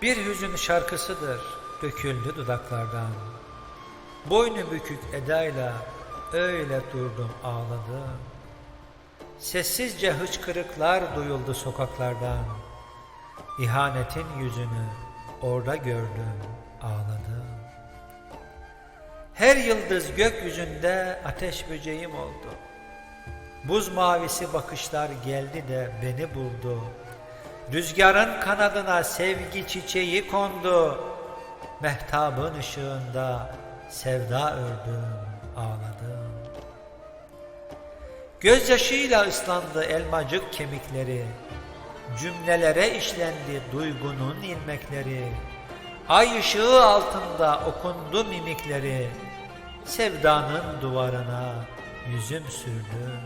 Gökyüzünün şarkısıdır, döküldü dudaklardan. Boynu bükük edayla öyle durdum ağladım. Sessizce hıçkırıklar duyuldu sokaklardan. İhanetin yüzünü orada gördüm, ağladım. Her yıldız gökyüzünde ateş böceğim oldu. Buz mavisi bakışlar geldi de beni buldu. Rüzgarın kanadına sevgi çiçeği kondu. Mehtabın ışığında sevda ördüm, ağladım. Gözyaşıyla ıslandı elmacık kemikleri. Cümlelere işlendi duygunun ilmekleri. Ay ışığı altında okundu mimikleri. Sevdanın duvarına yüzüm sürdüm,